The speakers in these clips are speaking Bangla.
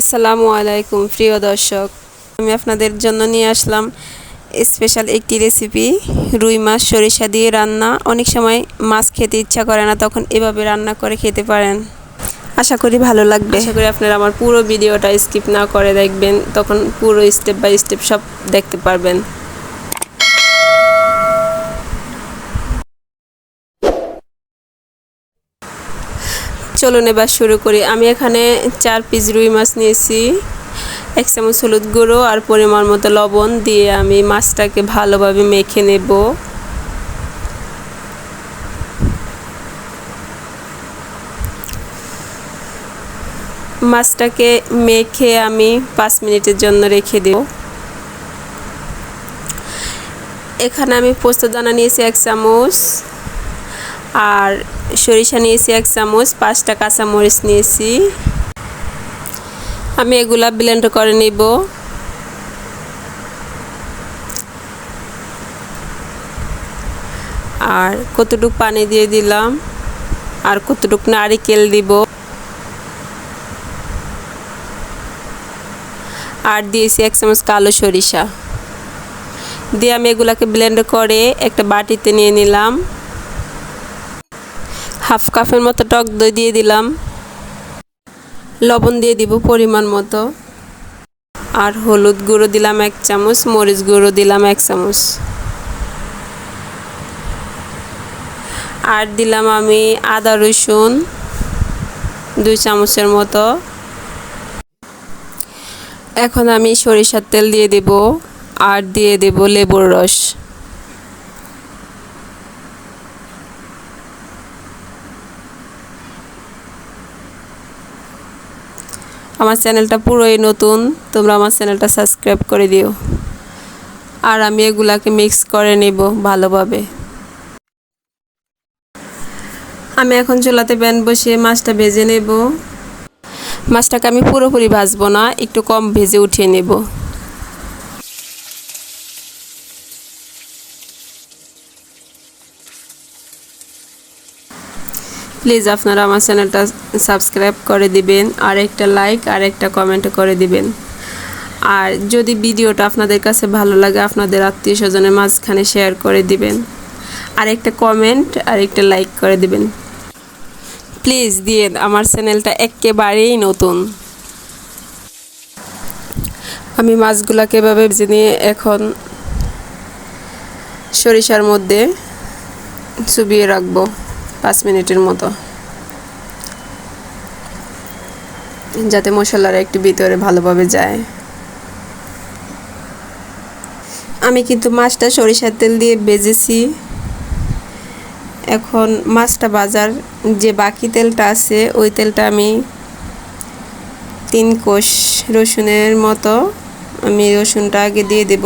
আসসালামু আলাইকুম প্রিয় দর্শক। আমি আপনাদের জন্য নিয়ে আসলাম স্পেশাল একটি রেসিপি রুই মাছ সরিষা দিয়ে রান্না। অনেক সময় মাছ খেতে ইচ্ছা করে না তখন এভাবে রান্না করে খেতে পারেন। আশা করি ভালো লাগবে। আশা করি আপনারা আমার পুরো ভিডিওটা স্কিপ না করে দেখবেন তখন পুরো স্টেপ বাই স্টেপ সব দেখতে পারবেন। চলুন এবার শুরু করি। আমি এখানে চার পিস রুই মাছ নিয়েছি, এক চামচ হলুদ গুঁড়ো আর পরিমাণ মতো লবণ দিয়ে আমি মাছটাকে ভালোভাবে মেখে নেব। মাছটাকে মেখে আমি পাঁচ মিনিটের জন্য রেখে দেব। এখানে আমি পোস্ত দানা নিয়েছি এক চামচ আর সরিষা নিয়েছি এক চামচ, পাঁচটা কাঁচামরিচ নিয়েছি। আমি এগুলা ব্লেন্ড করে নিব। আর কতটুক পানি দিয়ে দিলাম, আর কতটুক নারিকেল দিব। আর দিয়েছি এক চামচ কালো সরিষা। দিয়ে আমি এগুলাকে ব্লেন্ড করে একটা বাটিতে নিয়ে নিলাম। হাফ কাপের মতো টক দই দিয়ে দিলাম। লবণ দিয়ে দিব পরিমাণ মতো। আর হলুদ গুঁড়ো দিলাম এক চামচ, মরিচ গুঁড়ো দিলাম এক চামচ। আর দিলাম আমি আদা রসুন দুই চামচের মতো। এখন আমি সরিষার তেল দিয়ে দেব। আর দিয়ে দেব লেবুর রস। আমার চ্যানেলটা পুরোই নতুন, তোমরা আমার চ্যানেলটা সাবস্ক্রাইব করে দিও। আর আমি এগুলাকে মিক্স করে নেব ভালোভাবে। আমি এখন চুলাতে প্যান বসিয়ে মাছটা ভেজে নেব। মাছটাকে আমি পুরোপুরি ভাজবো না, একটু কম ভেজে উঠিয়ে নেব। প্লিজ আপনারা আমার চ্যানেলটা সাবস্ক্রাইব করে দিবেন, আর একটা লাইক আর একটা কমেন্ট করে দিবেন। আর যদি ভিডিওটা আপনাদের কাছে ভালো লাগে, আপনাদের আত্মীয় স্বজনের মাঝখানে শেয়ার করে দিবেন। আর একটা কমেন্ট আর একটা লাইক করে দিবেন। প্লিজ দিয়ে আমার চ্যানেলটা একেবারেই নতুন। আমি মাছগুলাকে এভাবে ভেজে নিয়ে এখন সরিষার মধ্যে চুবিয়ে রাখব। পাঁচ মিনিটের মতো। যাতে মশলার একটু ভিতরে ভালোভাবে যায়। আমি কিন্তু মাছটা সরিষার তেল দিয়ে বেজেছি এখন মাছটা বাজার যে বাকি তেলটা আছে, ওই তেলটা আমি তিন কোষ রসুনের মতো আমি রসুনটা আগে দিয়ে দেব।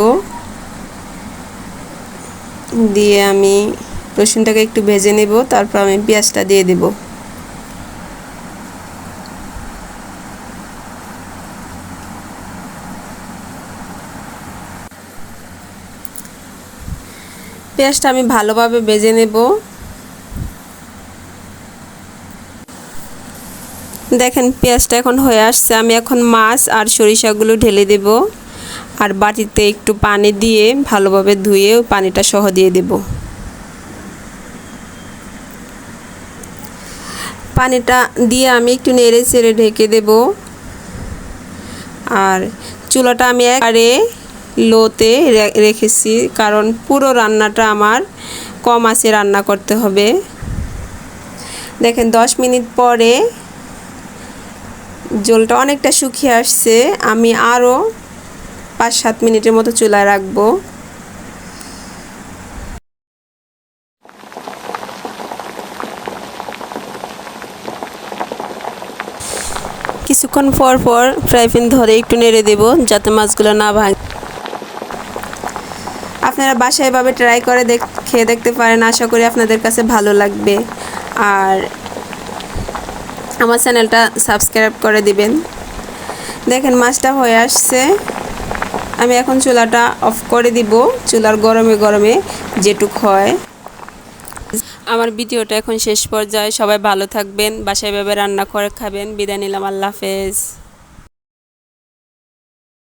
দিয়ে আমি রসুনটাকে একটু ভেজে নেব, তারপর আমি পেঁয়াজটা দিয়ে দেব। পেঁয়াজটা আমি ভালোভাবে ভেজে নেব। দেখেন পেঁয়াজটা এখন হয়ে আসছে, আমি এখন মাছ আর সরিষাগুলো ঢেলে দেব আর বাটিতে একটু পানি দিয়ে ভালোভাবে ধুয়ে পানিটা সহ দিয়ে দেবো। পানিটা দিয়ে আমি একটু নেড়ে চেড়ে ঢেকে দেব। আর চুলাটা আমি একারে লোতে রেখেছি, কারণ পুরো রান্নাটা আমার কম আছে রান্না করতে হবে। দেখেন, দশ মিনিট পরে জলটা অনেকটা শুকিয়ে আসছে, আমি আরও পাঁচ সাত মিনিটের মতো চুলায় রাখব। কিছুক্ষণ পর পর ফ্রাই প্যান ধরে একটু নেড়ে দেব যাতে মাছগুলো না ভাঙে। আপনারা বাসায় এভাবে ট্রাই করে খেয়ে দেখতে পারেন। আশা করি আপনাদের কাছে ভালো লাগবে। আর আমার চ্যানেলটা সাবস্ক্রাইব করে দিবেন। দেখেন, মাছটা হয়ে আসছে। আমি এখন চুলাটা অফ করে দিব। চুলার গরমে গরমে যেটুক হয়। আমার ভিডিওটা এখন শেষ পর্যায়ে। সবাই ভালো থাকবেন, বাসায় ভাবে রান্না করে খাবেন। বিদায় নিলাম, আল্লাহ হাফেজ।